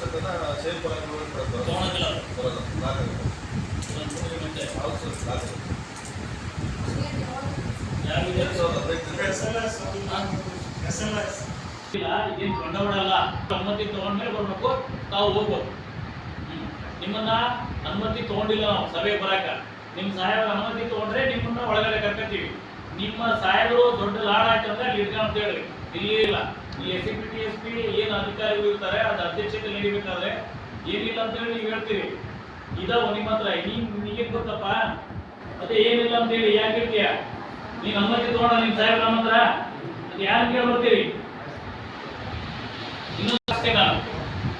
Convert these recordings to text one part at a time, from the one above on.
ಸತತ ಸೇಮ್ ಬರ್ತದೆ ತಗೊಳಂಗಿಲ್ಲ. ಬರೋದು ಗಂಟೆ. ಹೌದು ಸರ್ ಯಾರಿಗೆ ಎರಡು ಸಾವಿರದ ಹದಿನೈದರಿಂದ ಇಲ್ಲ ಏನು ಬಂಡವಾಳ ಅಲ್ಲ ಅನುಮತಿ ತಗೊಂಡ್ಮೇಲೆ ಬರ್ಬೇಕು ತಾವು ಹೋಗ್ಬೋದು. ನಿಮ್ಮನ್ನ ಅನುಮತಿ ತಗೊಂಡಿಲ್ಲ ನಾವು ಸಭೆ ಬರಾಕ ನಿಮ್ಮ ಸಾಹೇಬರ ಅನುಮತಿ ತಗೊಂಡ್ರೆ ನಿಮ್ಮನ್ನ ಒಳಗಡೆ ಕರ್ಕತ್ತೀವಿ ನಿಮ್ಮ ಸಾಹೇಬರು ದೊಡ್ಡ ಲಾಡ್ ಹಾಕಂದ್ರೆ ಅಲ್ಲಿ ಅಂತ ಹೇಳಿ ಇಲ್ಲಿ ಇಲ್ಲ ಈ S C T S P ಏನು ಅಧಿಕಾರಿಗಳು ಇರ್ತಾರೆ, ಅದು ಅಧ್ಯಕ್ಷತೆ ನಡಿಬೇಕಾದ್ರೆ ಏನಿಲ್ಲ ಅಂತ ಹೇಳಿ ನೀವು ಹೇಳ್ತೀರಿ. ಇದಾವ ನಿಮ್ಮ ಹತ್ರ, ನೀನು ನಿನಗೇನು ಗೊತ್ತಪ್ಪ? ಅದೇ ಏನಿಲ್ಲ ಅಂತ ಹೇಳಿ ಯಾಕೆ ಹೇಳ್ತೀಯ? ನೀನು ಅನುಮತಿ ತಗೊಂಡ ನಿಮ್ಮ ಸಾಹೇಬ್ರ ನಮ್ಮ ಹತ್ರ? ಅದು ಯಾರು ಕೇಳ್ಬರ್ತೀರಿ ಇನ್ನೂ ಅಷ್ಟೇ ನಾನು.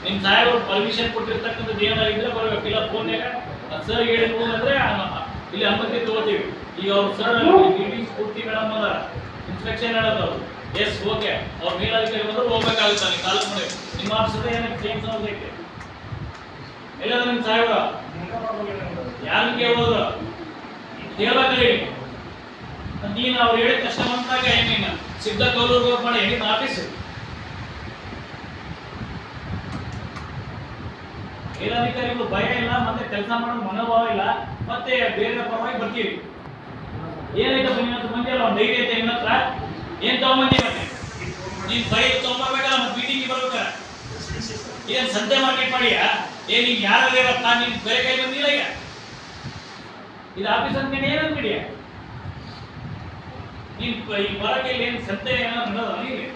ನಿಮ್ ಇದ್ರೆ ಪರ್ಮಿಷನ್ ಕೊಟ್ಟಿರ್ತಕ್ಕಂಥದ್ದು ಏನಾಗಿದ್ರೆ ಬರಬೇಕಿಲ್ಲ ಫೋನ್ಯಾಗ ಸರ್ ಹೇಳಿ ಅಂದ್ರೆ ಇಲ್ಲಿ ಅನುಮತಿ ತಗೋತೀವಿ. ಈಗ ಅವ್ರು ಸರ್ ಮೀಟಿಂಗ್ ಪೂರ್ತಿ ಮೇಡಮ್ ಅದ ಇನ್ಸ್ಪೆಕ್ಷನ್ ಹೇಳೋದು ಎಸ್ ಓಕೆ ಅವ್ರ ಮೇಲಾಧಿಕಾರಿ ಬಂದ್ರೆ ಹೋಗ್ಬೇಕಾಗುತ್ತೆ ಮಾಡಿ. ನಿಮ್ಮ ಆಫೀಸದ ಏನಕ್ಕೆ ಚೇಂಜ್ ಆಗಬೇಕು ಇಲ್ಲ ನಿಮ್ ಸಾಹೇಬ್ರ ಯಾರು ಕೇಳೋದು ಕೇಳಬೇಕಲ್ಲಿ ನೀನು ಅವ್ರು ಹೇಳಿದ ಕಷ್ಟ ಬಂದಾಗ ಏನೇನು ಸಿದ್ಧ ಕೌಲೂರ್ ಹೋಗಿ ಮಾಡಿ. ಆಫೀಸ್ ಮೇಲಾಧಿಕಾರಿಗಳು ಭಯ ಇಲ್ಲ, ಮತ್ತೆ ಕೆಲಸ ಮಾಡೋ ಮನೋಭಾವ ಇಲ್ಲ. ಮತ್ತೆ ಬೇರೆ ಪರವಾಗಿ ಬರ್ತೀವಿ ಏನೈತೆ ಅಂತ ಬಂದಿಲ್ಲ ಅಲ್ಲ ಒಂದು ಧೈರ್ಯ ಐತೆ. ನಿನ್ನ ಹತ್ರ ಏನ್ ತಗೊಂಬಂದಿ ಮತ್ತೆ? ನೀನ್ ಬರೀ ತಗೊಂಬರ್ಬೇಕಲ್ಲ ಮತ್ತೆ ಮೀಟಿಂಗ್ ಬರ್ಬೇಕಲ್ಲ? ಏನ್ ಸಂತೆ ಮಾರ್ಕೆಟ್ ಮಾಡಿಯಾ? ಏನ್ ನೀನ್ ಯಾರು ಇರಪ್ಪ ನೀನ್ ಬೇರೆ ಕೈ ಬಂದಿಲ್ಲ ಈಗ? ಇದು ಆಫೀಸ್ ಅಂತ ಏನ್ ಅನ್ಬಿಡಿಯ ನೀನ್ ಈ ಇಲ್ಲಿ ಏನ್ ಸಂತೆ ಏನೋ ನಡೆದ ನೀನು?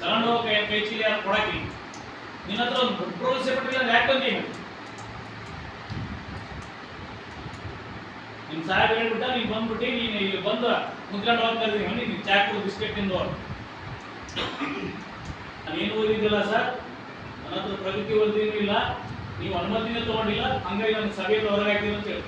ತಗೊಂಡು ಹೋಗೋ ಕೈ ಚೀಲ ಯಾರು ಕೊಡಕ್ಕೆ? ನಿನ್ನ ಹತ್ರ ಒಂದು ಭರವಸೆ ಪಟ್ಟಿಲ್ಲ ಯಾಕೆ ಬಂದೀನಿ ಸಾಹೇಬ್ ಹೇಳ್ಬಿಟ್ಟ ನೀನು ಬಂದ್ಬಿಟ್ಟು, ನೀನು ಇಲ್ಲಿ ಬಂದು ಮುದ್ರಣ ಹೋಗ್ತಾ ನೀನ್ ಚಾಕು ಬಿಸ್ಕೆಟ್ ತಿಂದು ನಾನೇನು ಓದಿದ್ದಿಲ್ಲ ಸರ್? ನನ್ನ ಹತ್ರ ಪ್ರಗತಿ ಓದಿದ್ದೇನು ಇಲ್ಲ ನೀವು ಅನುಮತಿನೇ ತಗೊಂಡಿಲ್ಲ. ಹಂಗಾಗಿ ನನ್ನ ಸಭೆಯಲ್ಲಿ ಹೊರಗೆ ಹಾಕ್ತೀನಿ ಅಂತ ಹೇಳಿ.